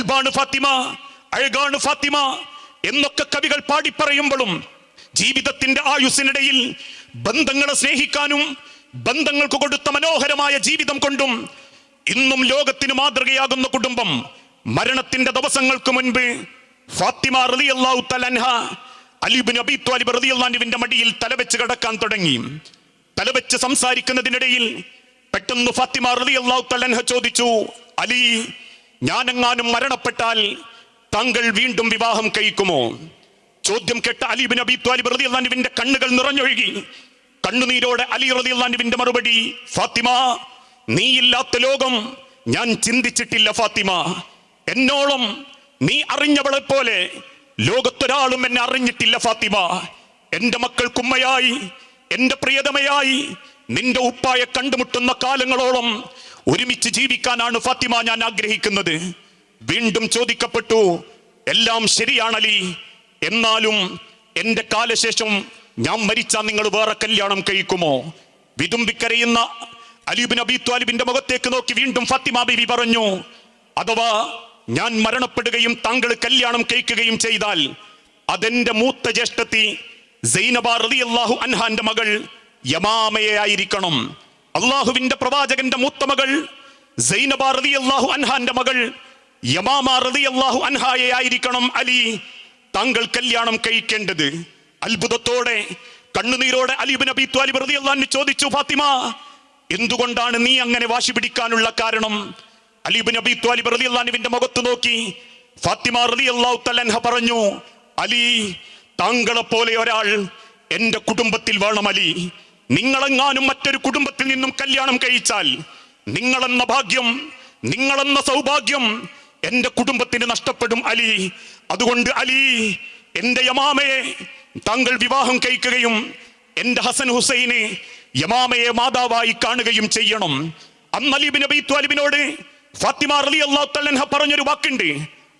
കൽബാണ് ഫാത്തിമ അഴകാണ് ഫാത്തിമ എന്നൊക്കെ കവികൾ പാടി പറയുമ്പോഴും ജീവിതത്തിന്റെ ആയുസ്സിനിടയിൽ ബന്ധങ്ങളെ സ്നേഹിക്കാനും ബന്ധങ്ങൾക്ക് കൊടുത്ത മനോഹരമായ ജീവിതം കൊണ്ടും ഇന്നും ലോകത്തിന് മാതൃകയാകുന്ന കുടുംബം മരണത്തിന്റെ ദിവസങ്ങൾക്ക് മുൻപ് ഫാത്തിമ റളിയല്ലാഹു തലൻഹ അലിബിൻ അബി ത്വാലിബ് റളിയല്ലാഹുവിന്റെ മടിയിൽ തലവെച്ച് കിടക്കാൻ തുടങ്ങി. തലവെച്ച് സംസാരിക്കുന്നതിനിടയിൽ പെട്ടെന്ന് ഫാത്തിമ റളിയല്ലാഹു തലൻഹ ചോദിച്ചു അലി ഞാനെങ്ങാനും മരണപ്പെട്ടാൽ താങ്കൾ വീണ്ടും വിവാഹം കഴിക്കുമോ? ചോദ്യം കേട്ട അലിബിൻ അബി ത്വാലിബ് റളിയല്ലാഹുവിന്റെ കണ്ണുകൾ നിറഞ്ഞൊഴുകി. കണ്ണുനീരോടെ അലി റളിയല്ലാഹുവിന്റെ മറുപടി ഫാത്തിമ നീ നീയില്ലാത്ത ലോകം ഞാൻ ചിന്തിച്ചിട്ടില്ല ഫാത്തിമ. എന്നോളം നീ അറിഞ്ഞവളെ പോലെ ലോകത്തൊരാളും എന്നെ അറിഞ്ഞിട്ടില്ല ഫാത്തിമ. എന്റെ മക്കൾക്കുമ്മയായി എന്റെ പ്രിയതമയായി നിന്റെ ഉപ്പായെ കണ്ടുമുട്ടുന്ന കാലങ്ങളോളം ഒരുമിച്ച് ജീവിക്കാനാണ് ഫാത്തിമ ഞാൻ ആഗ്രഹിക്കുന്നത്. വീണ്ടും ചോദിക്കപ്പെട്ടു എല്ലാം ശരിയാണലി? എന്നാലും എന്റെ കാലശേഷം ഞാൻ മരിച്ചാൽ നിങ്ങൾ വേറെ കല്യാണം കഴിക്കുമോ? വിതുമ്പിക്കരയുന്ന അലീബിൻ അബി ത്വാലിബിന്റെ മുഖത്തേക്ക് നോക്കി വീണ്ടും ഫാത്തിമ ബിബി പറഞ്ഞു അഥവാ ഞാൻ മരണപ്പെടുകയും താങ്കൾ കല്യാണം കഴിക്കുകയും ചെയ്താൽ അതെന്റെ മൂത്ത ജ്യേഷ്ഠത്തി സൈനബ റളിയല്ലാഹു അൻഹാന്റെ മകൾ യമാമയെ ആയിരിക്കണം. അള്ളാഹുവിന്റെ പ്രവാചകന്റെ മൂത്തമകൾ സൈനബ അൻഹാന്റെ മകൾ യമാമ അൻഹായെ ആയിരിക്കണം അലി താങ്കൾ കല്യാണം കഴിക്കേണ്ടത്. അത്ഭുതത്തോടെ കണ്ണുനീരോടെ അലിബ് നബി ത്വാലിബ് റളിയല്ലാഹു അൻഹു ചോദിച്ചു ഫാത്തിമ എന്തുകൊണ്ടാണ് നീ അങ്ങനെ വാശി പിടിക്കാനുള്ള കാരണം? അലിബിൻ അബി ത്വാലിബ് റതി റളിയല്ലാഹുവിന്റെ മുഖത്ത് നോക്കി. ഫാത്തിമ റതി അള്ളാഹു തലൻഹ പറഞ്ഞു അലി താങ്കളെ പോലെ ഒരാൾ എന്റെ കുടുംബത്തിൽ വേണം അലി. നിങ്ങളെങ്ങാനും മറ്റൊരു കുടുംബത്തിൽ നിന്നും കല്യാണം കഴിച്ചാൽ നിങ്ങളെന്ന ഭാഗ്യം നിങ്ങളെന്ന സൗഭാഗ്യം എന്റെ കുടുംബത്തിന് നഷ്ടപ്പെടും അലി. അതുകൊണ്ട് അലി എന്റെ യമാമയെ താങ്കൾ വിവാഹം കഴിക്കുകയും എന്റെ ഹസൻ ഹുസൈനെ യമാമയെ മാതാവായി കാണുകയും ചെയ്യണം. അന്ന് അലീബിൻ അബി ത്വാലിബിനോട് ഫാത്തിമ അലി അള്ളാഹു പറഞ്ഞൊരു വാക്കുണ്ട്.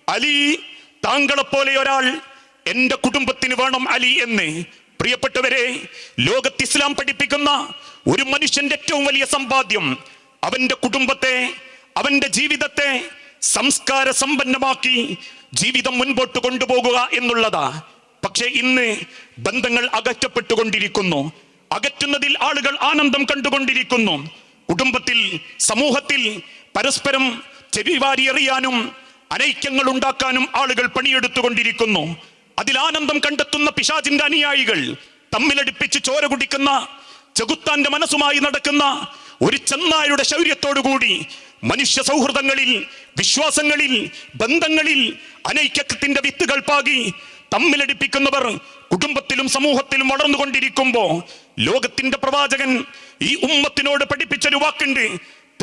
അലി താങ്കളെ പോലെ ഒരാൾ എന്റെ കുടുംബത്തിന് വേണം അലി എന്ന്. പ്രിയപ്പെട്ടവരെ ലോകത്ത് ഇസ്ലാം പഠിപ്പിക്കുന്ന ഒരു മനുഷ്യന്റെ ഏറ്റവും വലിയ സമ്പാദ്യം അവന്റെ കുടുംബത്തെ അവന്റെ ജീവിതത്തെ സംസ്കാര സമ്പന്നമാക്കി ജീവിതം മുൻപോട്ട് കൊണ്ടുപോകുക എന്നുള്ളതാ. പക്ഷെ ഇന്ന് ബന്ധങ്ങൾ അകറ്റപ്പെട്ടുകൊണ്ടിരിക്കുന്നു. അകറ്റുന്നതിൽ ആളുകൾ ആനന്ദം കണ്ടുകൊണ്ടിരിക്കുന്നു. കുടുംബത്തിൽ സമൂഹത്തിൽ പരസ്പരം ചെവി വാരിയെറിയാനും അനൈക്യങ്ങൾ ഉണ്ടാക്കാനും ആളുകൾ പണിയെടുത്തുകൊണ്ടിരിക്കുന്നു. അതിൽ ആനന്ദം കണ്ടെത്തുന്ന പിശാചിന്റെ അനുയായികൾ തമ്മിലടിപ്പിച്ച് ചോര കുടിക്കുന്ന ചെകുത്താന്റെ മനസ്സുമായി നടക്കുന്ന ഒരു ചെന്നായുടെ ശൗര്യത്തോടുകൂടി മനുഷ്യ സൗഹൃദങ്ങളിൽ വിശ്വാസങ്ങളിൽ ബന്ധങ്ങളിൽ അനൈക്യത്തിന്റെ വിത്തുകൾ പാകി തമ്മിലടിപ്പിക്കുന്നവർ കുടുംബത്തിലും സമൂഹത്തിലും വളർന്നുകൊണ്ടിരിക്കുമ്പോ ലോകത്തിന്റെ പ്രവാചകൻ ഈ ഉമ്മത്തിനോട് പഠിപ്പിച്ചൊരു വാക്കുണ്ട്.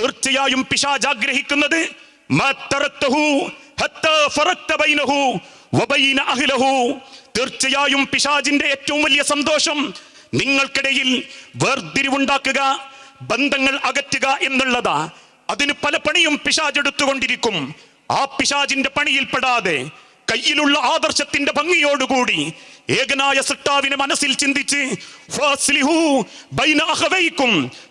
തീർച്ചയായും പിശാജ് ആഗ്രഹിക്കുന്നത് തീർച്ചയായും പിശാജിന്റെ ഏറ്റവും വലിയ സന്തോഷം നിങ്ങൾക്കിടയിൽ വേർതിരിവുണ്ടാക്കുക ബന്ധങ്ങൾ അകറ്റുക എന്നുള്ളതാ. അതിന് പല പണിയും പിശാജ് എടുത്തുകൊണ്ടിരിക്കും. ആ പിശാജിന്റെ പണിയിൽപ്പെടാതെ കയ്യിലുള്ള ആദർശത്തിന്റെ ഭംഗിയോടുകൂടി ഏകനായ സൃഷ്ടാവിനെ മനസ്സിൽ ചിന്തിച്ച്.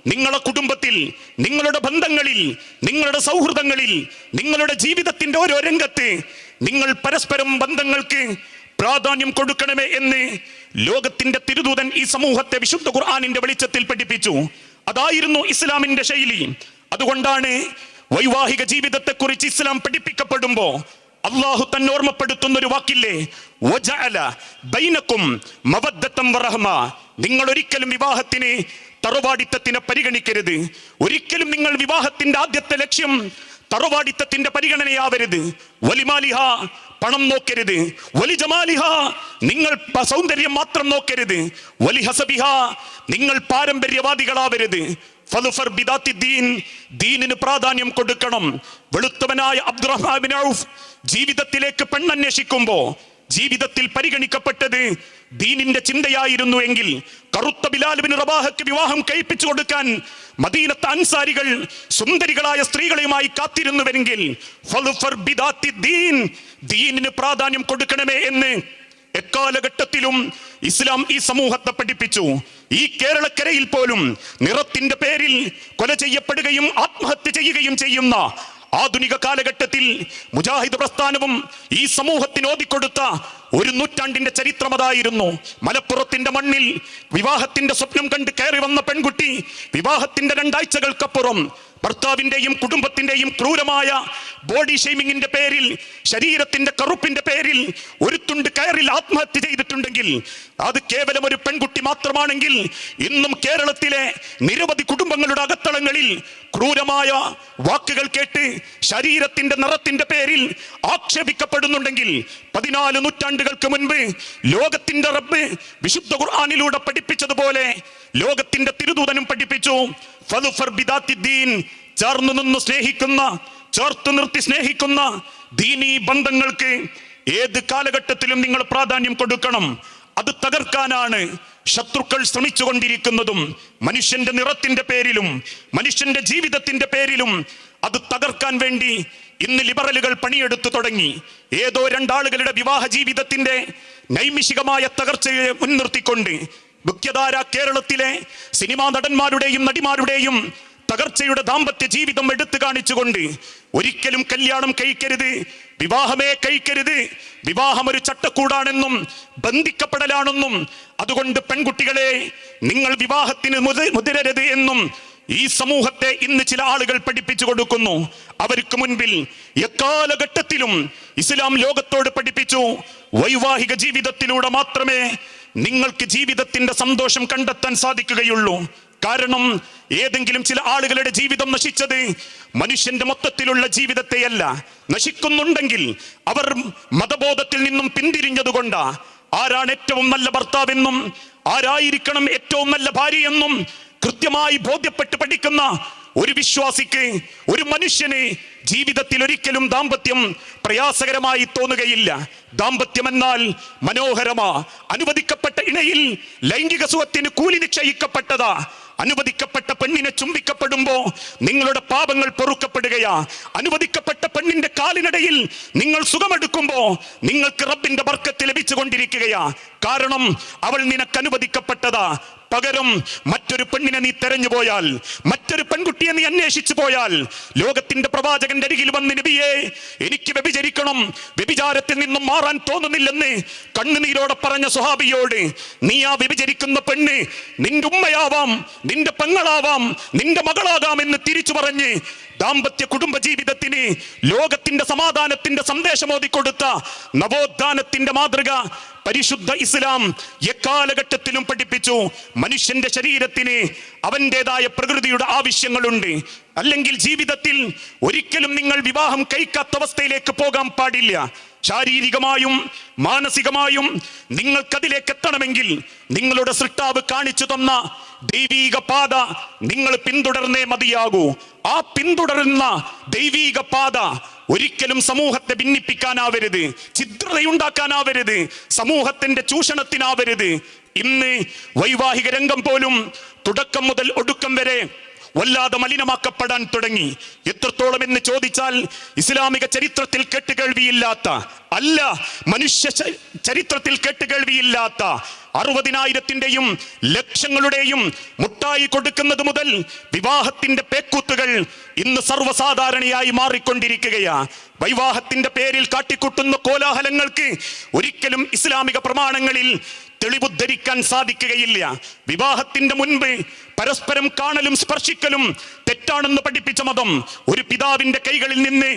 നിങ്ങളുടെ കുടുംബത്തിൽ നിങ്ങളുടെ ബന്ധങ്ങളിൽ നിങ്ങളുടെ സൗഹൃദങ്ങളിൽ നിങ്ങളുടെ ജീവിതത്തിന്റെ ഓരോ രംഗത്ത് നിങ്ങൾ പരസ്പരം ബന്ധങ്ങൾക്ക് പ്രാധാന്യം കൊടുക്കണമേ എന്ന് ലോകത്തിന്റെ തിരുദൂതൻ ഈ സമൂഹത്തെ വിശുദ്ധ ഖുർആാനിന്റെ വെളിച്ചത്തിൽ പഠിപ്പിച്ചു. അതായിരുന്നു ഇസ്ലാമിന്റെ ശൈലി. അതുകൊണ്ടാണ് വൈവാഹിക ജീവിതത്തെ കുറിച്ച് ഇസ്ലാം പഠിപ്പിക്കപ്പെടുമ്പോ അള്ളാഹു തന്നെ ഓർമ്മപ്പെടുത്തുന്ന ഒരു വാക്കില്ലേ. നിങ്ങൾ ഒരിക്കലും വിവാഹത്തിന് തറവാടിത്തത്തിനെ പരിഗണിക്കരുത്. ഒരിക്കലും നിങ്ങൾ വിവാഹത്തിന്റെ ആദ്യത്തെ ലക്ഷ്യം തറവാടിത്തത്തിന്റെ പരിഗണനയാവരുത്. വലിമാലിഹ പണം നോക്കരുത്. വലി ജമാലിഹ നിങ്ങൾ സൗന്ദര്യം മാത്രം നോക്കരുത്. വലി ഹസബിഹ നിങ്ങൾ പാരമ്പര്യവാദികളാവരുത്. ദീനിന് പ്രാധാന്യം കൊടുക്കണം. വെളുത്തവനായ അബ്ദുറഹ്മാൻ ഔഫ് ജീവിതത്തിലേക്ക് പെണ്ണന്വേഷിക്കുമ്പോ ജീവിതത്തിൽ പരിഗണിക്കപ്പെട്ടത് ദീനിന്റെ ചിന്തയായിരുന്നു എങ്കിൽ കറുത്ത ബിലാലുബിന് റബാഹയ്ക്ക് വിവാഹം കഴിപ്പിച്ചു കൊടുക്കാൻ മദീനത്ത് അൻസാരികൾ സുന്ദരികളായ സ്ത്രീകളുമായി കാത്തിരുന്നുവെങ്കിൽ ദീനിന് പ്രാധാന്യം കൊടുക്കണമേ എന്ന് എക്കാലഘട്ടത്തിലും ഇസ്ലാം ഈ സമൂഹത്തെ പഠിപ്പിച്ചു. ഈ കേരളക്കരയിൽ പോലും നിറത്തിന്റെ പേരിൽ കൊല ചെയ്യപ്പെടുകയും ആത്മഹത്യ ചെയ്യുകയും ചെയ്യുന്ന ആധുനിക കാലഘട്ടത്തിൽ മുജാഹിദ് പ്രസ്ഥാനവും ഈ സമൂഹത്തിന് ഓതിക്കൊടുത്ത ഒരു നൂറ്റാണ്ടിന്റെ ചരിത്രം അതായിരുന്നു. മലപ്പുറത്തിന്റെ മണ്ണിൽ വിവാഹത്തിന്റെ സ്വപ്നം കണ്ട് കയറി വന്ന പെൺകുട്ടി വിവാഹത്തിന്റെ രണ്ടാഴ്ചകൾക്കപ്പുറം ഭർത്താവിന്റെയും കുടുംബത്തിന്റെയും ക്രൂരമായ ബോഡി ഷെയ്മിങ്ങിന്റെ പേരിൽ ശരീരത്തിന്റെ കറുപ്പിന്റെ പേരിൽ ഒരു തുണ്ട് കയറിൽ ആത്മഹത്യ ചെയ്തിട്ടുണ്ടെങ്കിൽ അത് കേവലം ഒരു പെൺകുട്ടി മാത്രമാണെങ്കിൽ ഇന്നും കേരളത്തിലെ നിരവധി കുടുംബങ്ങളുടെ അകത്തളങ്ങളിൽ ക്രൂരമായ വാക്കുകൾ കേട്ട് ശരീരത്തിന്റെ നിറത്തിന്റെ പേരിൽ ആക്ഷേപിക്കപ്പെടുന്നുണ്ടെങ്കിൽ പതിനാല് നൂറ്റാണ്ടുകൾക്ക് മുൻപ് ലോകത്തിന്റെ റബ്ബ് വിശുദ്ധ ഖുർആാനിലൂടെ പഠിപ്പിച്ചതുപോലെ ലോകത്തിന്റെ തിരുദൂതനും പഠിപ്പിച്ചു. ചേർന്ന് നിന്ന് സ്നേഹിക്കുന്ന ചേർത്ത് നിർത്തി സ്നേഹിക്കുന്ന ദീനീ ബന്ധങ്ങൾക്ക് ഏത് കാലഘട്ടത്തിലും നിങ്ങൾ പ്രാധാന്യം കൊടുക്കണം. അത് തകർക്കാനാണ് ശത്രുക്കൾ ശ്രമിച്ചുകൊണ്ടിരിക്കുന്നതും മനുഷ്യന്റെ നിറത്തിന്റെ പേരിലും മനുഷ്യന്റെ ജീവിതത്തിന്റെ പേരിലും അത് തകർക്കാൻ വേണ്ടി ഇന്ന് ലിബറലുകൾ പണിയെടുത്തു തുടങ്ങി. ഏതോ രണ്ടാളുകളുടെ വിവാഹ ജീവിതത്തിന്റെ നൈമിഷികമായ തകർച്ചയെ മുൻനിർത്തിക്കൊണ്ട് മുഖ്യധാര കേരളത്തിലെ സിനിമാ നടന്മാരുടെയും നടിമാരുടെയും തകർച്ചയുടെ ദാമ്പത്യ ജീവിതം എടുത്തു കാണിച്ചുകൊണ്ട് ഒരിക്കലും കല്യാണം കഴിക്കരുത് വിവാഹമേ കഴിക്കരുത് വിവാഹം ഒരു ചട്ടക്കൂടാണെന്നും ബന്ധിക്കപ്പെടലാണെന്നും അതുകൊണ്ട് പെൺകുട്ടികളെ നിങ്ങൾ വിവാഹത്തിന് മുതിരരുത് എന്നും ഈ സമൂഹത്തെ ഇന്ന് ചില ആളുകൾ പഠിപ്പിച്ചു കൊടുക്കുന്നു. അവർക്ക് മുൻപിൽ എക്കാലഘട്ടത്തിലും ഇസ്ലാം ലോകത്തോട് പഠിപ്പിച്ചു. വൈവാഹിക ജീവിതത്തിലൂടെ മാത്രമേ നിങ്ങൾക്ക് ജീവിതത്തിന്റെ സന്തോഷം കണ്ടെത്താൻ സാധിക്കുകയുള്ളൂ. കാരണം ഏതെങ്കിലും ചില ആളുകളുടെ ജീവിതം നശിച്ചത് മനുഷ്യന്റെ മൊത്തത്തിലുള്ള ജീവിതത്തെയല്ല. നശിക്കുന്നുണ്ടെങ്കിൽ അവർ മതബോധത്തിൽ നിന്നും പിന്തിരിഞ്ഞതുകൊണ്ടാ. ആരാണ് ഏറ്റവും നല്ല ഭർത്താവെന്നും ആരായിരിക്കണം ഏറ്റവും നല്ല ഭാര്യയെന്നും കൃത്യമായി ബോധ്യപ്പെട്ട് പഠിക്കുന്ന ഒരു വിശ്വാസിക്ക് ഒരു മനുഷ്യന് ജീവിതത്തിൽ ഒരിക്കലും ദാമ്പത്യം പ്രയാസകരമായി തോന്നുകയില്ല. ദാമ്പത്യം എന്നാൽ മനോഹരമാ അനുവദിക്കപ്പെട്ട ഇണയിൽ ലൈംഗിക സുഖത്തിന് കൂലി നിശ്ചയിക്കപ്പെട്ടതാ. അനുവദിക്കപ്പെട്ട പെണ്ണിനെ ചുംബിക്കപ്പെടുമ്പോ നിങ്ങളുടെ പാപങ്ങൾ പൊറുക്കപ്പെടുകയാ. അനുവദിക്കപ്പെട്ട പെണ്ണിന്റെ കാലിനിടയിൽ നിങ്ങൾ സുഖമെടുക്കുമ്പോ നിങ്ങൾക്ക് റബ്ബിന്റെ ബർക്കത്ത് ലഭിച്ചുകൊണ്ടിരിക്കുകയാ. കാരണം അവൾ നിനക്ക് അനുവദിക്കപ്പെട്ടതാ. പകരം മറ്റൊരു പെണ്ണിനെ നീ തെരഞ്ഞു പോയാൽ മറ്റൊരു പെൺകുട്ടിയെ നീ അന്വേഷിച്ചു പോയാൽ ലോകത്തിന്റെ പ്രവാചകന്റെ അരികിൽ വന്ന് നബിയെ എനിക്ക് വ്യഭിചരിക്കണം വ്യഭിചാരത്തിൽ നിന്നും മാറാൻ തോന്നുന്നില്ലെന്ന് കണ്ണുനീരോടെ പറഞ്ഞ സുഹാബിയോട് നീ ആ വ്യഭിചരിക്കുന്ന പെണ്ണ് നിന്റെ ഉമ്മയാവാം നിന്റെ പെങ്ങളാവാം നിന്റെ മകളാകാം എന്ന് തിരിച്ചു പറഞ്ഞ് ദാമ്പത്യ കുടുംബ ജീവിതത്തിന് ലോകത്തിന്റെ സമാധാനത്തിന്റെ സന്ദേശം ഓതിക്കൊടുത്ത നവോത്ഥാനത്തിന്റെ മാതൃക പരിശുദ്ധ ഇസ്ലാം എക്കാലഘട്ടത്തിലും പഠിപ്പിച്ചു. മനുഷ്യന്റെ ശരീരത്തിന് അവന്റെതായ പ്രകൃതിയുടെ ആവശ്യങ്ങളുണ്ട്. അല്ലെങ്കിൽ ജീവിതത്തിൽ ഒരിക്കലും നിങ്ങൾ വിവാഹം കഴിക്കാത്ത അവസ്ഥയിലേക്ക് പോകാൻ പാടില്ല. ശാരീരികമായും മാനസികമായും നിങ്ങൾക്കതിലേക്ക് എത്തണമെങ്കിൽ നിങ്ങളുടെ സൃഷ്ടാവ് കാണിച്ചു തന്ന ദൈവീക പാത നിങ്ങൾ പിന്തുടർന്നേ മതിയാകൂ. ആ പിന്തുടരുന്ന ദൈവീക പാത ഒരിക്കലും സമൂഹത്തെ ഭിന്നിപ്പിക്കാനാവരുത് ചിത്രതയുണ്ടാക്കാനാവരുത് സമൂഹത്തിന്റെ ചൂഷണത്തിനാവരുത്. ഇന്ന് വൈവാഹിക രംഗം പോലും തുടക്കം മുതൽ ഒടുക്കം വരെ വല്ലാതെ മലിനമാക്കപ്പെടാൻ തുടങ്ങി. എത്രത്തോളം എന്ന് ചോദിച്ചാൽ ഇസ്ലാമിക ചരിത്രത്തിൽ കേട്ടുകേൾവിയില്ലാത്ത അല്ല മനുഷ്യ ചരിത്രത്തിൽ കേട്ടുകേൾവിയില്ലാത്ത അറുപതിനായിരത്തിന്റെയും ലക്ഷങ്ങളുടെയും മുട്ടായി കൊടുക്കുന്നത് മുതൽ വിവാഹത്തിന്റെ പേക്കൂത്തുകൾ ഇന്ന് സർവസാധാരണയായി മാറിക്കൊണ്ടിരിക്കുകയാ. വൈവാഹത്തിന്റെ പേരിൽ കാട്ടിക്കൂട്ടുന്ന കോലാഹലങ്ങൾക്ക് ഒരിക്കലും ഇസ്ലാമിക പ്രമാണങ്ങളിൽ തെളിവുദ്ധരിക്കാൻ സാധിക്കുകയില്ല. വിവാഹത്തിന്റെ മുൻപ് പരസ്പരം കാണലും സ്പർശിക്കലും തെറ്റാണെന്ന് പഠിപ്പിച്ച മതം ഒരു പിതാവിന്റെ കൈകളിൽ നിന്ന്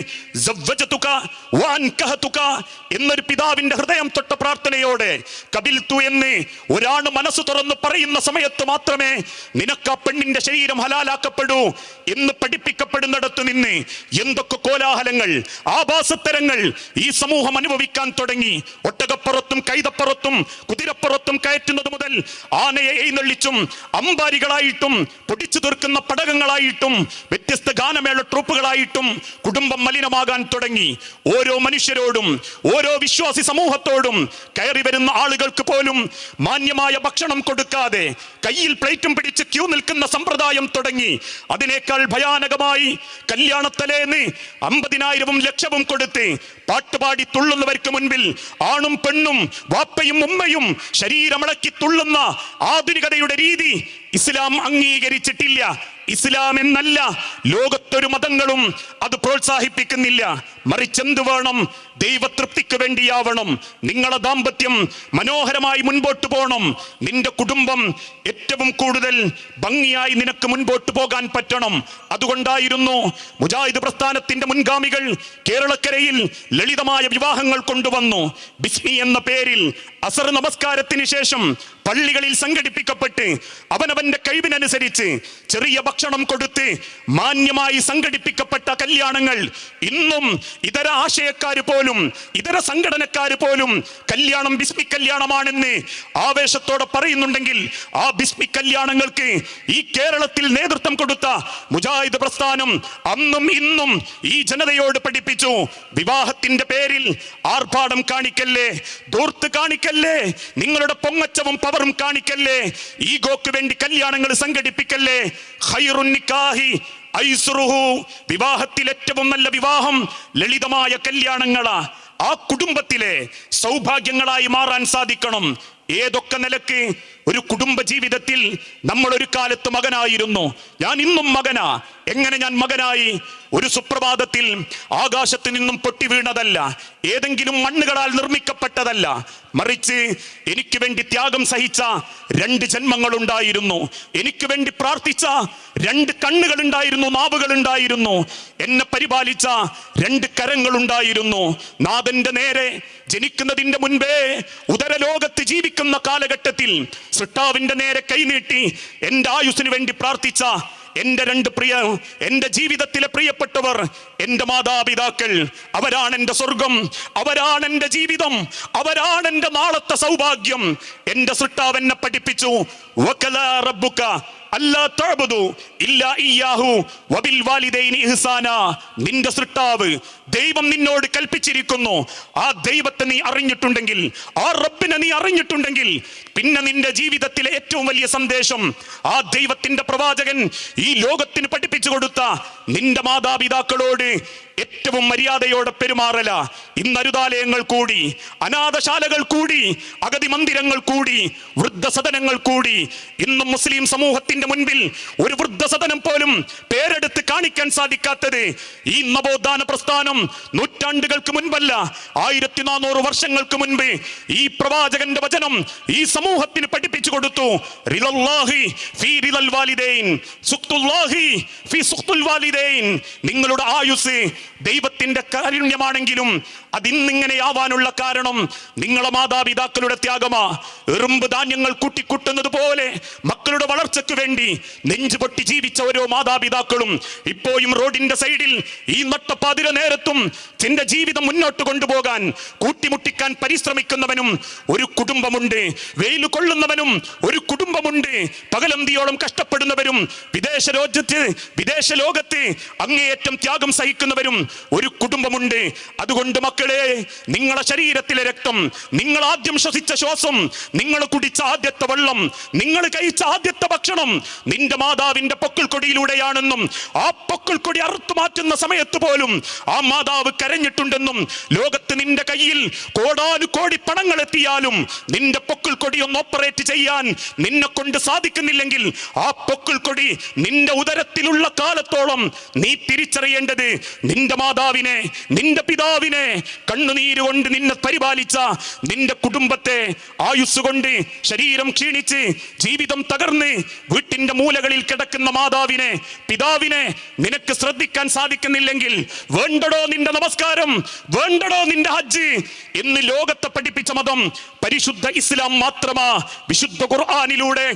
എന്നൊരു പിതാവിന്റെ ഹൃദയം തൊട്ട പ്രാർത്ഥനയോടെ കബിൽത്തു എന്ന് ഒരാൾ മനസ്സ് തുറന്ന് പറയുന്ന സമയത്ത് മാത്രമേ നിനക്ക് ആ പെണ്ണിന്റെ ശരീരം ഹലാലാക്കപ്പെടൂ എന്ന് പഠിപ്പിക്കപ്പെടുന്നിടത്ത് നിന്ന് എന്തൊക്കെ കോലാഹലങ്ങൾ ആഭാസത്തരങ്ങൾ ഈ സമൂഹം അനുഭവിക്കാൻ തുടങ്ങി. ഒട്ടകപ്പുറത്തും കൈതപ്പുറത്തും കുതിരപ്പുറത്തും കയറ്റുന്നത് മുതൽ ആനയെ എഴുന്നള്ളിച്ചും അമ്പാരികളായിട്ടും പൊടിച്ചു തീർക്കുന്ന പടകങ്ങളായിട്ടും വ്യത്യസ്ത ഗാനമേള ട്രൂപ്പുകളായിട്ടും കുടുംബം മലിനമാകാൻ തുടങ്ങി. ഓരോ മനുഷ്യരോടും ഓരോ വിശ്വാസി സമൂഹത്തോടും കയറി വരുന്ന ആളുകൾക്ക് പോലും മാന്യമായ ഭക്ഷണം കൊടുക്കാതെ കയ്യിൽ പ്ലേറ്റും പിടിച്ച് ക്യൂ നിൽക്കുന്ന സമ്പ്രദായം തുടങ്ങി. അതിനേക്കാൾ ഭയാനകമായി കല്യാണത്തലേന്ന് അമ്പതിനായിരവും ലക്ഷവും കൊടുത്ത് പാട്ടുപാടി തുള്ളുന്നവർക്ക് മുൻപിൽ ആണും പെണ്ണും വാപ്പയും ഉമ്മയും ശരീരമിളക്കി തുള്ളുന്ന ആധുനികതയുടെ രീതി ഇസ്ലാം അംഗീകരിച്ചിട്ടില്ല. ഇസ്ലാം എന്നല്ല ലോകത്തൊരു മതങ്ങളും അത് പ്രോത്സാഹിപ്പിക്കുന്നില്ല. മറിച്ചെന്ത് വേണം? ദൈവതൃപ്തിക്ക് വേണ്ടിയാവണം. നിങ്ങളെ ദാമ്പത്യം മനോഹരമായി മുൻപോട്ട് പോകണം. നിന്റെ കുടുംബം ഏറ്റവും കൂടുതൽ ഭംഗിയായി നിനക്ക് മുൻപോട്ട് പോകാൻ പറ്റണം. അതുകൊണ്ടായിരുന്നു മുജാഹിദ് പ്രസ്ഥാനത്തിന്റെ മുൻഗാമികൾ കേരളക്കരയിൽ ലളിതമായ വിവാഹങ്ങൾ കൊണ്ടുവന്നു. ബിസ്മി എന്ന പേരിൽ അസർ നമസ്കാരത്തിന് ശേഷം പള്ളികളിൽ സംഘടിപ്പിക്കപ്പെട്ട് അവനവന്റെ കഴിവിനനുസരിച്ച് ചെറിയ ഭക്ഷണം കൊടുത്ത് മാന്യമായി സംഘടിപ്പിക്കപ്പെട്ട കല്യാണങ്ങൾ ഇന്നും ഇതര ആശയക്കാർ പോലും ഇതര സംഘടനക്കാർ പോലും കല്യാണം ബിസ്മി കല്യാണമാണെന്ന് ആവേശത്തോടെ പറയുന്നുണ്ടെങ്കിൽ ആ ബിസ്മി കല്യാണങ്ങൾക്ക് ഈ കേരളത്തിൽ നേതൃത്വം കൊടുത്ത മുജാഹിദ് പ്രസ്ഥാനം അന്നും ഇന്നും ഈ ജനതയോട് പഠിപ്പിച്ചു. വിവാഹത്തിന്റെ പേരിൽ ആർഭാടം കാണിക്കല്ലേ? ദൂർത്ത് കാണിക്കല്ലേ? നിങ്ങളുടെ പൊങ്ങച്ചവും പവറും കാണിക്കല്ലേ? ഈഗോക്ക് വേണ്ടി കല്യാണങ്ങൾ സംഘടിപ്പിക്കല്ലേ? ഖൈറുൻ നിക്കാഹി ഐസ്റുഹു. വിവാഹത്തിൽ ഏറ്റവും നല്ല വിവാഹം ലളിതമായ കല്യാണങ്ങളാ. ആ കുടുംബത്തിലെ സൗഭാഗ്യങ്ങളായി മാറാൻ സാധിക്കണം. ഏതൊക്കെ നിലയ്ക്ക് ഒരു കുടുംബ ജീവിതത്തിൽ നമ്മൾ ഒരു കാലത്ത് മകനായിരുന്നു? ഞാൻ ഇന്നും മകനാ. എങ്ങനെ ഞാൻ മകനായി? ഒരു സുപ്രഭാതത്തിൽ ആകാശത്ത് നിന്നും പൊട്ടി വീണതല്ല. ഏതെങ്കിലും മണ്ണുകളാൽ നിർമ്മിക്കപ്പെട്ടതല്ല. മറിച്ച് എനിക്ക് വേണ്ടി ത്യാഗം സഹിച്ച രണ്ട് ജന്മങ്ങൾ ഉണ്ടായിരുന്നു എനിക്ക് വേണ്ടി പ്രാർത്ഥിച്ച രണ്ട് കണ്ണുകൾ ഉണ്ടായിരുന്നു നാവുകൾ ഉണ്ടായിരുന്നു എന്നെ പരിപാലിച്ച രണ്ട് കരങ്ങൾ ഉണ്ടായിരുന്നു നാഥന്റെ നേരെ ജനിക്കുന്നതിന്റെ മുൻപേ ജീവിക്കുന്ന കാലഘട്ടത്തിൽ സൃഷ്ടാവിന്റെ നേരെ കൈനീട്ടി എന്റെ ആയുസിനു വേണ്ടി പ്രാർത്ഥിച്ച എന്റെ രണ്ട് പ്രിയ എന്റെ ജീവിതത്തിലെ പ്രിയപ്പെട്ടവർ എന്റെ മാതാപിതാക്കൾ അവരാണ് എന്റെ സ്വർഗം അവരാണ് എന്റെ ജീവിതം അവരാണ് എന്റെ നാളത്തെ സൗഭാഗ്യം. എന്റെ സൃഷ്ടാവ് എന്നെ പഠിപ്പിച്ചു. വക്കലാ അല്ലാ തഅബുദു ഇല്ലാ ഇയാഹു വബിൽ വാലിദൈനി ഇഹ്സാന. നിന്റെ സൃഷ്ടാവ് ദൈവം നിന്നോട് കൽപ്പിച്ചിരിക്കുന്നു. ആ ദൈവത്തെ നീ അറിഞ്ഞിട്ടുണ്ടെങ്കിൽ ആ റബ്ബിനെ നീ അറിഞ്ഞിട്ടുണ്ടെങ്കിൽ പിന്നെ നിന്റെ ജീവിതത്തിലെ ഏറ്റവും വലിയ സന്ദേശം ആ ദൈവത്തിന്റെ പ്രവാചകൻ ഈ ലോകത്തിന് പഠിപ്പിച്ചു കൊടുത്ത നിന്റെ മാതാപിതാക്കളോട് ഏറ്റവും മര്യാദയോടെ പെരുമാറല. ഇന്ന് അരുതാലയങ്ങൾ കൂടി അനാഥശാലകൾ കൂടി അഗതി മന്ദിരങ്ങൾ കൂടി വൃദ്ധസദനങ്ങൾ കൂടി. ഇന്നും മുസ്ലിം സമൂഹത്തിന്റെ മുൻപിൽ ഒരു വൃദ്ധസദനം പോലും പേരെടുത്ത് കാണിക്കാൻ സാധിക്കാത്തത് ഈ നവോത്ഥാന പ്രസ്ഥാനം നൂറ്റാണ്ടുകൾക്ക് മുൻപല്ല ആയിരത്തി നാനൂറ് വർഷങ്ങൾക്ക് മുൻപ് ഈ പ്രവാചകന്റെ വചനം ഈ സമൂഹത്തിന് പഠിപ്പിച്ചു കൊടുത്തു. നിങ്ങളുടെ ആയുസ് ദൈവത്തിന്റെ കാരുണ്യമാണെങ്കിലും അതിന്നിങ്ങനെയാവാനുള്ള കാരണം നിങ്ങളെ മാതാപിതാക്കളുടെ ത്യാഗമാ. എറുമ്പ് ധാന്യങ്ങൾ കൂട്ടിക്കുട്ടുന്നത് പോലെ മക്കളുടെ വളർച്ചയ്ക്ക് വേണ്ടി നെഞ്ചുപൊട്ടി ജീവിച്ച ഓരോ മാതാപിതാക്കളും ഇപ്പോഴും റോഡിന്റെ സൈഡിൽ ഈ നട്ടപ്പാതിര നേരത്തും തന്റെ ജീവിതം മുന്നോട്ട് കൊണ്ടുപോകാൻ കൂട്ടിമുട്ടിക്കാൻ പരിശ്രമിക്കുന്നവനും ഒരു കുടുംബമുണ്ട്. വെയിൽ കൊള്ളുന്നവനും ഒരു കുടുംബമുണ്ട്. പകലന്തിയോളം കഷ്ടപ്പെടുന്നവരും വിദേശ രാജ്യത്ത് വിദേശ ലോകത്ത് അങ്ങേയറ്റം ത്യാഗം സഹിക്കുന്നവരും ഒരു കുടുംബമുണ്ട്. അതുകൊണ്ട് മക്കളെ നിങ്ങളുടെ ശരീരത്തിലെ രക്തം നിങ്ങൾ ആദ്യം ശ്വസിച്ച ശ്വാസം നിങ്ങൾ കുടിച്ച ആദ്യത്തെ വെള്ളം നിങ്ങൾ കഴിച്ച ആദ്യത്തെ ഭക്ഷണം നിന്റെ മാതാവിന്റെ പൊക്കിൾക്കൊടിയിലൂടെയാണെന്നും ആ പൊക്കിൾക്കൊടി അറുത്തു മാറ്റുന്ന സമയത്ത് പോലും ആ മാതാവ് കരഞ്ഞിട്ടുണ്ടെന്നും ലോകത്ത് നിന്റെ കയ്യിൽ കോടാനു കോടി പണങ്ങൾ എത്തിയാലും നിന്റെ പൊക്കിൾക്കൊടി ഒന്ന് ഓപ്പറേറ്റ് ചെയ്യാൻ നിന്നെ കൊണ്ട് സാധിക്കുന്നില്ലെങ്കിൽ ആ പൊക്കിൾക്കൊടി നിന്റെ ഉദരത്തിലുള്ള കാലത്തോളം നീ തിരിച്ചറിയേണ്ടത് നിന്റെ മാതാവിനെ നിന്റെ പിതാവിനെ കണ്ണുനീര് കൊണ്ട് നിന്നെ പരിപാലിച്ച നിന്റെ കുടുംബത്തെ ആയുസ് കൊണ്ട് ശരീരം ക്ഷീണിച്ച് ജീവിതം തകർന്ന് വീട്ടിന്റെ മൂലകളിൽ കിടക്കുന്ന മാതാവിനെ പിതാവിനെ നിനക്ക് ശ്രദ്ധിക്കാൻ സാധിക്കുന്നില്ലെങ്കിൽ വേണ്ടടോ നിന്റെ നമസ്കാരം വേണ്ടടോ നിന്റെ ഹജ്ജ് എന്ന് ലോകത്തെ പഠിപ്പിച്ച മതം പരിശുദ്ധ ഇസ്ലാം മാത്രമാ വിശുദ്ധ ഖുർആാനിലൂടെ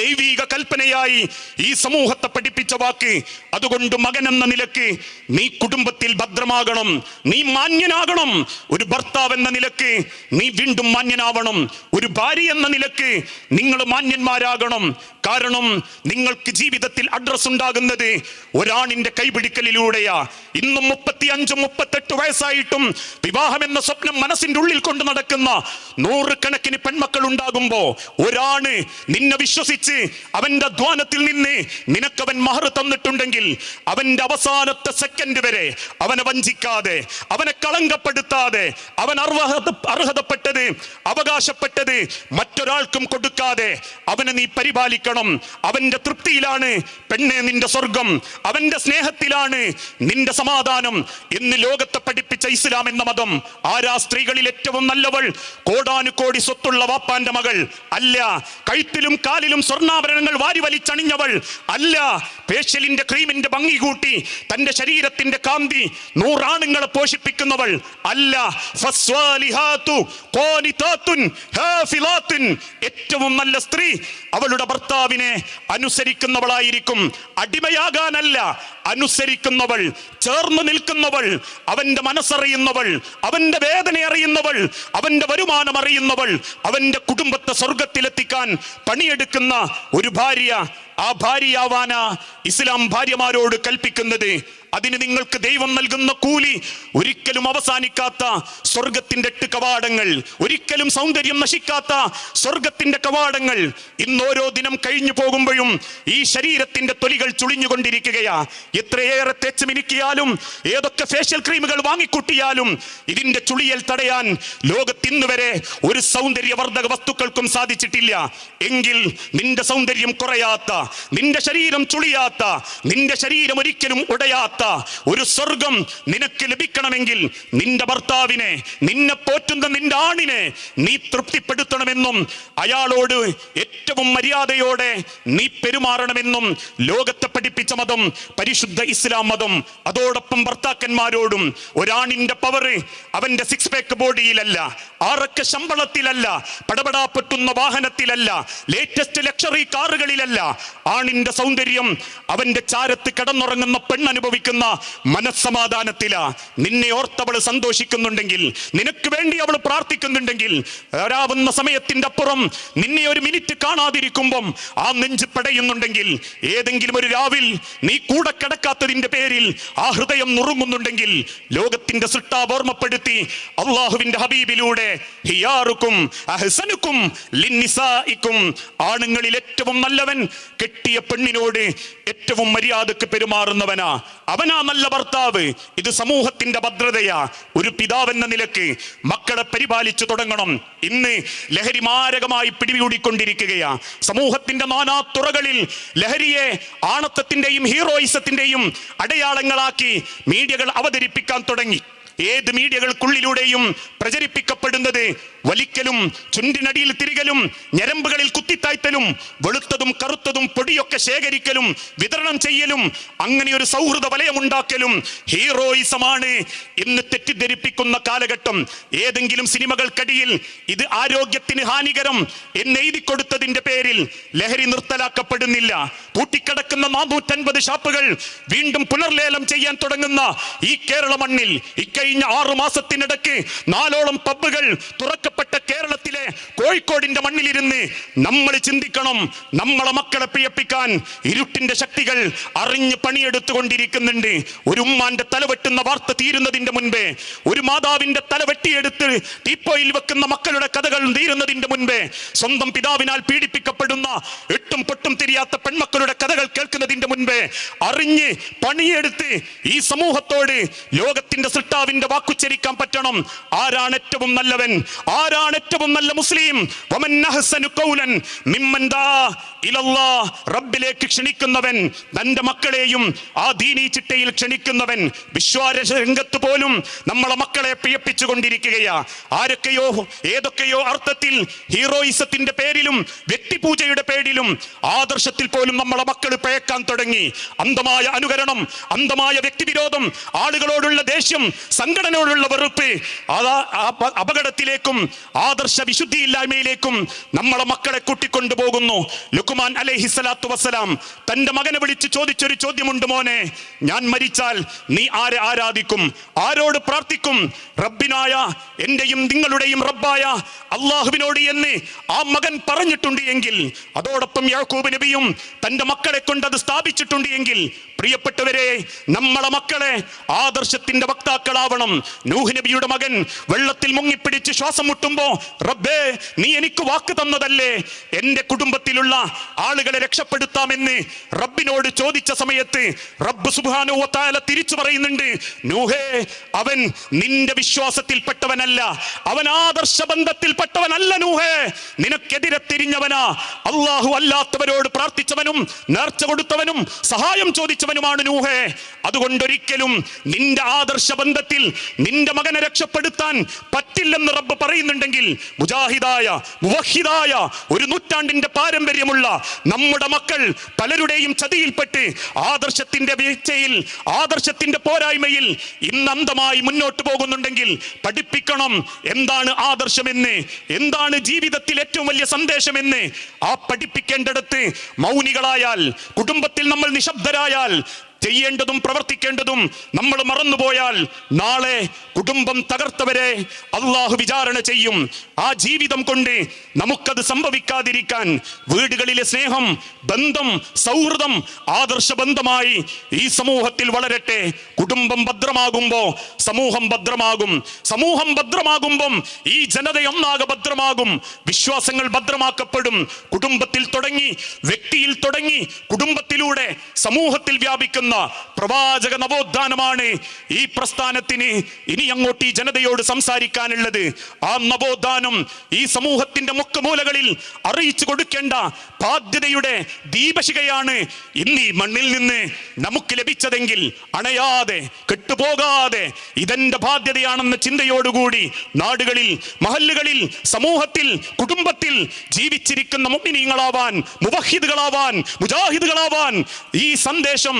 ദൈവീക കൽപ്പനയായി ഈ സമൂഹത്തെ പഠിപ്പിച്ച വാക്ക്. അതുകൊണ്ട് മകൻ എന്ന നിലയ്ക്ക് നീ കുടുംബത്തിൽ ഭദ്രമാകണം. നീ മാന്യനാകണം. ഒരു ഭർത്താവ് എന്ന നിലയ്ക്ക് നീ വീണ്ടും മാന്യനാവണം. ഒരു ഭാര്യ എന്ന നിലയ്ക്ക് നിങ്ങൾ മാന്യന്മാരാകണം. കാരണം നിങ്ങൾക്ക് ജീവിതത്തിൽ അഡ്രസ് ഉണ്ടാകുന്നത് ഒരാണിന്റെ കൈപിടിക്കലിലൂടെയാ. ഇന്നും മുപ്പത്തി അഞ്ചും മുപ്പത്തെട്ട് വയസ്സായിട്ടും വിവാഹം എന്ന സ്വപ്നം മനസ്സിന്റെ ഉള്ളിൽ കൊണ്ട് നടക്കുന്ന നൂറുകണക്കിന് പെൺമക്കൾ ഉണ്ടാകുമ്പോ ഒരാണ് നിന്നെ വിശ്വസിച്ച് കഷ്ടിച്ച് അവന്റെ അധ്വാനത്തിൽ നിന്ന് നിനക്കവൻ മഹർ തന്നിട്ടുണ്ടെങ്കിൽ അവന്റെ അവസാനത്തെ സെക്കൻഡ് വരെ അവനെ വഞ്ചിക്കാതെ അവനെ കളങ്കപ്പെടുത്താതെ അവൻ അർഹത അർഹതപ്പെട്ടത് അവകാശപ്പെട്ടത് മറ്റൊരാൾക്കും കൊടുക്കാതെ അവനെ നീ പരിപാലിക്കണം. അവന്റെ തൃപ്തിയിലാണ് പെണ്ണെ നിന്റെ സ്വർഗം. അവന്റെ സ്നേഹത്തിലാണ് നിന്റെ സമാധാനം എന്ന് ലോകത്തെ പഠിപ്പിച്ച ഇസ്ലാം എന്ന മതം. ആരാ സ്ത്രീകളിൽ ഏറ്റവും നല്ലവൾ? കോടാനുകോടി സ്വത്തുള്ള വാപ്പാന്റെ മകൾ. അല്ല കഴുത്തിലും കാലിലും സ്വർണാഭരണങ്ങൾ വാരി വലിച്ചണിഞ്ഞവൾ അല്ല. പേഷ്യലിന്റെ ക്രീമിന്റെ ഭംഗി കൂട്ടി തന്റെ ശരീരത്തിന്റെ കാന്തി നൂറാണുങ്ങളെ പോഷിപ്പിക്കുന്നവൾ അല്ല. ഏറ്റവും നല്ല സ്ത്രീ അവളുടെ ഭർത്താവിനെ അനുസരിക്കുന്നവളായിരിക്കും. അടിമയാകാനല്ല. അനുസരിക്കുന്നവൾ ചേർന്ന് നിൽക്കുന്നവൾ അവന്റെ മനസ്സറിയുന്നവൾ അവന്റെ വേദന അറിയുന്നവൾ അവന്റെ വരുമാനം അറിയുന്നവൾ അവന്റെ കുടുംബത്തെ സ്വർഗത്തിലെത്തിക്കാൻ പണിയെടുക്കുന്ന ഒരു ഭാര്യ ആ ഭാര്യയാവാനാ ഇസ്ലാം ഭാര്യമാരോട് കൽപ്പിക്കുന്നത് അതിന് നിങ്ങൾക്ക് ദൈവം നൽകുന്ന കൂലി ഒരിക്കലും അവസാനിക്കാത്ത സ്വർഗത്തിന്റെ എട്ട് കവാടങ്ങൾ ഒരിക്കലും സൗന്ദര്യം നശിക്കാത്ത സ്വർഗത്തിന്റെ കവാടങ്ങൾ ഇന്ന് ഓരോ ദിനം കഴിഞ്ഞു പോകുമ്പോഴും ഈ ശരീരത്തിന്റെ തൊലികൾ ചുളിഞ്ഞുകൊണ്ടിരിക്കുകയാ. എത്രയേറെ തേച്ച് മിനുക്കിയാലും ഏതൊക്കെ ഫേഷ്യൽ ക്രീമുകൾ വാങ്ങിക്കൂട്ടിയാലും ഇതിന്റെ ചുളിയൽ തടയാൻ ലോകത്തിന്ന് വരെ ഒരു സൗന്ദര്യവർദ്ധക വസ്തുക്കൾക്കും സാധിച്ചിട്ടില്ല. എങ്കിൽ നിന്റെ സൗന്ദര്യം കുറയാത്ത നിന്റെ ശരീരം ചുളിയാത്ത നിന്റെ ശരീരം ഒരിക്കലും ഉടയാത്ത ഒരു സ്വർഗം നിനക്ക് ലഭിക്കണമെങ്കിൽ നിന്റെ ഭർത്താവിനെ നിന്നെ പോറ്റുന്ന നിന്റെ ആണിനെ നീ തൃപ്തിപ്പെടുത്തണമെന്നും അയാളോട് ഏറ്റവും മര്യാദയോടെ നീ പെരുമാറണമെന്നും ലോകത്തെ പഠിപ്പിച്ച മതം പരിശുദ്ധ ഇസ്ലാം മതം അതോടൊപ്പം ഭർത്താക്കന്മാരോടും ഒരാണിന്റെ പവർ അവന്റെ സിക്സ് പാക്ക് ബോഡിയിലല്ല ആറക്ക ശമ്പളത്തിലല്ല പടപടാപ്പെട്ടുന്ന വാഹനത്തിലല്ല ലേറ്റസ്റ്റ് ലക്ഷറി കാറുകളിലല്ല ആണിന്റെ സൗന്ദര്യം അവന്റെ ചാരത്ത് കിടന്നുറങ്ങുന്ന പെണ്ണനുഭവിക്കുന്ന മനസ്സമാധാനത്തിലാ നിന്നെ ഓർത്തവൾ സന്തോഷിക്കുന്നുണ്ടെങ്കിൽ നിനക്ക് വേണ്ടി അവൾ പ്രാർത്ഥിക്കുന്നുണ്ടെങ്കിൽ വരാവുന്ന സമയത്തിന്റെ അപ്പുറം നിന്നെ ഒരു മിനിറ്റ് കാണാതിരിക്കുമ്പം ആ നെഞ്ച് പടയുന്നുണ്ടെങ്കിൽ ഏതെങ്കിലും ഒരു രാവിൽ നീ കൂടെ കിടക്കാത്തതിന്റെ പേരിൽ ആ ഹൃദയം നുറുങ്ങുന്നുണ്ടെങ്കിൽ ലോകത്തിന്റെ സൃഷ്ടാവ് ഓർമ്മപ്പെടുത്തി അള്ളാഹുവിന്റെ ഹബീബിലൂടെ ഹിയാറുക്കും അഹ്സനുക്കും ആണുങ്ങളിൽ ഏറ്റവും നല്ലവൻ കെട്ടിയ പെണ്ണിനോട് ഏറ്റവും മര്യാദയ്ക്ക് പെരുമാറുന്നവനാ. അവനാ നല്ല ഭർത്താവ്. ഇത് സമൂഹത്തിന്റെ ഭദ്രതയാ. ഒരു പിതാവെന്ന നിലയ്ക്ക് മക്കളെ പരിപാലിച്ചു തുടങ്ങണം. ഇന്ന് ലഹരി മാരകമായി പിടികൂടിക്കൊണ്ടിരിക്കുകയാ. സമൂഹത്തിന്റെ നാനാ തുറകളിൽ ലഹരിയെ ആണത്തത്തിന്റെയും ഹീറോയിസത്തിന്റെയും അടയാളങ്ങളാക്കി മീഡിയകൾ അവതരിപ്പിക്കാൻ തുടങ്ങി. ഏത് മീഡിയകൾക്കുള്ളിലൂടെയും പ്രചരിപ്പിക്കപ്പെടുന്നത് വലിക്കലും ചുണ്ടിനടിയിൽ തിരികലും ഞരമ്പുകളിൽ കുത്തിത്തായ്ത്തലും വെളുത്തതും കറുത്തതും പൊടിയൊക്കെ ശേഖരിക്കലും വിതരണം ചെയ്യലും അങ്ങനെ ഒരു സൗഹൃദ വലയമുണ്ടാക്കലും ഹീറോയിസമാണ് ഇന്ന് തെറ്റിദ്ധരിപ്പിക്കുന്ന കാലഘട്ടം. ഏതെങ്കിലും സിനിമകൾക്കടിയിൽ ഇത് ആരോഗ്യത്തിന് ഹാനികരം എന്ന് എഴുതി കൊടുത്തതിന്റെ പേരിൽ ലഹരി നിർത്തലാക്കപ്പെടുന്നില്ല. പൂട്ടിക്കിടക്കുന്ന നാനൂറ്റൻപത് ഷാപ്പുകൾ വീണ്ടും പുനർലേലം ചെയ്യാൻ തുടങ്ങുന്ന ഈ കേരള മണ്ണിൽ ഇക്കഴിഞ്ഞ ആറു മാസത്തിനിടയ്ക്ക് നാലോളം പബ്ബുകൾ തുറക്കപ്പെട്ട കേരളത്തിലെ കോഴിക്കോടിന്റെ മണ്ണിലിരുന്ന് നമ്മൾ ചിന്തിക്കണം നമ്മളെ മക്കളെ പ്രിയപ്പിക്കാൻ ഇരുട്ടിന്റെ ശക്തികൾ അറിഞ്ഞ് പണിയെടുത്തുകൊണ്ടിരിക്കുന്നുണ്ട്. ഒരു ഉമ്മാന്റെ തലവെട്ടുന്ന വാർത്ത തീരുന്നതിന്റെ മുൻപേ ഒരു മാതാവിന്റെ തല വെട്ടിയെടുത്ത് ടീപ്പോയിൽ വെക്കുന്ന മക്കളുടെ കഥകൾ തീരുന്നതിന്റെ മുൻപേ സ്വന്തം പിതാവിനാൽ പീഡിപ്പിക്കപ്പെടുന്ന എട്ടും പൊട്ടും തിരിയാത്ത പെൺമക്കളുടെ കഥകൾ കേൾക്കുന്നതിന്റെ മുൻപേ അറിഞ്ഞ് പണിയെടുത്ത് ഈ സമൂഹത്തോട് ലോകത്തിന്റെ സൃഷ്ടാവിന്റെ വാക്കുച്ചരിക്കാൻ പറ്റണം. ആരാണ് ഏറ്റവും നല്ലവൻ? ആരാണ് ഏറ്റവും നല്ല മുസ്ലിം? റബ്ബിലേക്ക് ക്ഷണിക്കുന്നവൻ തന്റെ മക്കളെയും ആ ദീനീ ചിട്ടയിൽ ക്ഷണിക്കുന്നവൻ വിശ്വാസ രംഗത്ത് പോലും നമ്മളെ മക്കളെ പ്രിയപ്പിച്ചു കൊണ്ടിരിക്കുകയാ ആരൊക്കെയോ ഏതൊക്കെയോ അർത്ഥത്തിൽ ഹീറോയിസത്തിന്റെ പേരിലും വ്യക്തിപൂജയുടെ പേരിലും ആദർശത്തിൽ പോലും നമ്മളെ മക്കൾ പഴക്കാൻ തുടങ്ങി. അന്ധമായ അനുകരണം അന്ധമായ വ്യക്തിവിരോധം ആളുകളോടുള്ള ദേഷ്യം സംഘടനയോടുള്ള വെറുപ്പ് അപകടത്തിലേക്കും ആദർശ വിശുദ്ധിയില്ലായ്മയിലേക്കും നമ്മളെ മക്കളെ കൂട്ടിക്കൊണ്ടുപോകുന്നു. ലുക്കുമാൻ അലൈഹിസ്സലാത്തു വസ്സലാം തന്റെ മകനെ വിളിച്ച് ചോദിച്ചൊരു ചോദ്യമുണ്ട് മോനെ. ഞാൻ മരിച്ചാൽ നീ ആരെ ആരാധിക്കും? ആരോട് പ്രാർത്ഥിക്കും? റബ്ബിനായ എന്റെയും നിങ്ങളുടെയും റബ്ബായ അള്ളാഹുവിനോട് എന്ന് ആ മകൻ പറഞ്ഞിട്ടുണ്ട് എങ്കിൽ അതോടൊപ്പം യാക്കൂബ് നബിയും തന്റെ മക്കളെ കൊണ്ട് അത് സ്ഥാപിച്ചിട്ടുണ്ട് എങ്കിൽ പ്രിയപ്പെട്ടവരെ നമ്മളെ മക്കളെ ആദർശത്തിന്റെ വക്താക്കളാവണം. നൂഹ് നബിയുടെ മകൻ വെള്ളത്തിൽ മുങ്ങിപ്പിടിച്ച് ശ്വാസം മുട്ടുമ്പോ റബ്ബേ നീ എനിക്ക് വാക്ക് തന്നതല്ലേ? എന്റെ കുടുംബത്തിലുള്ള ആളുകളെ രക്ഷപ്പെടുത്താമെന്ന് റബ്ബിനോട് ചോദിച്ച സമയത്ത് റബ്ബ് തആല തിരിച്ചു പറയുന്നുണ്ട് നൂഹേ അവൻ നിന്റെ വിശ്വാസത്തിൽപ്പെട്ടവനല്ല. അവൻ ആദർശ ബന്ധത്തിൽപ്പെട്ടവനല്ല നൂഹേ. നിനക്കെതിരെ തിരിഞ്ഞവനാ. അള്ളാഹു അല്ലാത്തവരോട് പ്രാർത്ഥിച്ചവനും നേർച്ച കൊടുത്തവനും സഹായം ചോദിച്ചവനുമാണ് നൂഹേ. അതുകൊണ്ടൊരിക്കലും നിന്റെ ആദർശ ബന്ധത്തിൽ നിന്റെ മകനെ രക്ഷപ്പെടുത്താൻ പറ്റില്ലെന്ന് റബ്ബ് പറയുന്നുണ്ടെങ്കിൽ മുജാഹിദായ മുവഹിദായ ഒരു നൂറ്റാണ്ടിന്റെ പാരമ്പര്യമുള്ള നമ്മുടെ മക്കൾ പലരുടെയും ചതിയിൽപ്പെട്ട് ആദർശത്തിന്റെ വീഴ്ചയിൽ ആദർശത്തിന്റെ പോരായ്മയിൽ ഇന്നന്തമായി മുന്നോട്ട് പോകുന്നുണ്ടെങ്കിൽ പഠിപ്പിക്കണം എന്താണ് ആദർശമെന്ന് എന്താണ് ജീവിതത്തിൽ ഏറ്റവും വലിയ സന്ദേശമെന്ന് ആ പഠിപ്പിക്കേണ്ടിടത്ത് മൗനികളായാൽ കുടുംബത്തിൽ നമ്മൾ നിശബ്ദരായാൽ ചെയ്യേണ്ടതും പ്രവർത്തിക്കേണ്ടതും നമ്മൾ മറന്നുപോയാൽ നാളെ കുടുംബം തകർത്തവരെ അള്ളാഹു വിചാരണ ചെയ്യും. ആ ജീവിതം കൊണ്ട് നമുക്കത് സംഭവിക്കാതിരിക്കാൻ വീടുകളിലെ സ്നേഹം ബന്ധം സൗഹൃദം ആദർശ ബന്ധമായി ഈ സമൂഹത്തിൽ വളരട്ടെ. കുടുംബം ഭദ്രമാകുമ്പോൾ സമൂഹം ഭദ്രമാകും. സമൂഹം ഭദ്രമാകുമ്പം ഈ ജനത ഒന്നാകെ ഭദ്രമാകും. വിശ്വാസങ്ങൾ ഭദ്രമാക്കപ്പെടും. കുടുംബത്തിൽ തുടങ്ങി വ്യക്തിയിൽ തുടങ്ങി കുടുംബത്തിലൂടെ സമൂഹത്തിൽ വ്യാപിക്കുന്ന പ്രവാചക നവോത്ഥാനമാണ് ഈ പ്രസ്ഥാനത്തിന് ഇനി അങ്ങോട്ട് ഈ ജനതയോട് സംസാരിക്കാനുള്ളത്. ആ നവോത്ഥാനം ഈ സമൂഹത്തിന്റെ മുക്കുമൂലകളിൽ അറിയിച്ചു കൊടുക്കേണ്ട ബാധ്യതയുടെ ദീപശികയാണ് ഇന്ന് ഈ മണ്ണിൽ നിന്ന് നമുക്ക് ലഭിച്ചതെങ്കിൽ അണയാതെ കെട്ടുപോകാതെ ഇതെന്റെ ബാധ്യതയാണെന്ന ചിന്തയോടുകൂടി നാടുകളിൽ മഹല്ലുകളിൽ സമൂഹത്തിൽ കുടുംബത്തിൽ ജീവിച്ചിരിക്കുന്ന മുമ്പിനീങ്ങളാവാൻ മുവഹിദുകളാവാൻ മുജാഹിദുകളാവാൻ ഈ സന്ദേശം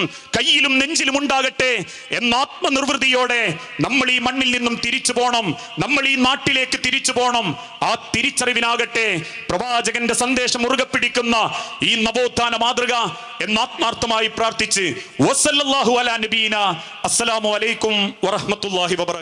കയ്യിലും നെഞ്ചിലും ഉണ്ടാകട്ടെ എന്ന ആത്മനിർവൃതിയോടെ നമ്മൾ ഈ മണ്ണിൽ നിന്നും തിരിച്ചു പോണം. നമ്മൾ ഈ നാട്ടിലേക്ക് തിരിച്ചു പോണം. ആ തിരിച്ചറിവിനാകട്ടെ പ്രവാചകന്റെ സന്ദേശം മുറുകെ പിടിക്കുന്ന ഈ നവോത്ഥാന മാതൃക എന്ന ആത്മാർത്ഥമായി പ്രാർത്ഥിച്ച് വസല്ലാഹു അലാ നബീന. അസ്സലാമു അലൈക്കും വറഹ്മത്തുള്ളാഹി വബറകാതുഹു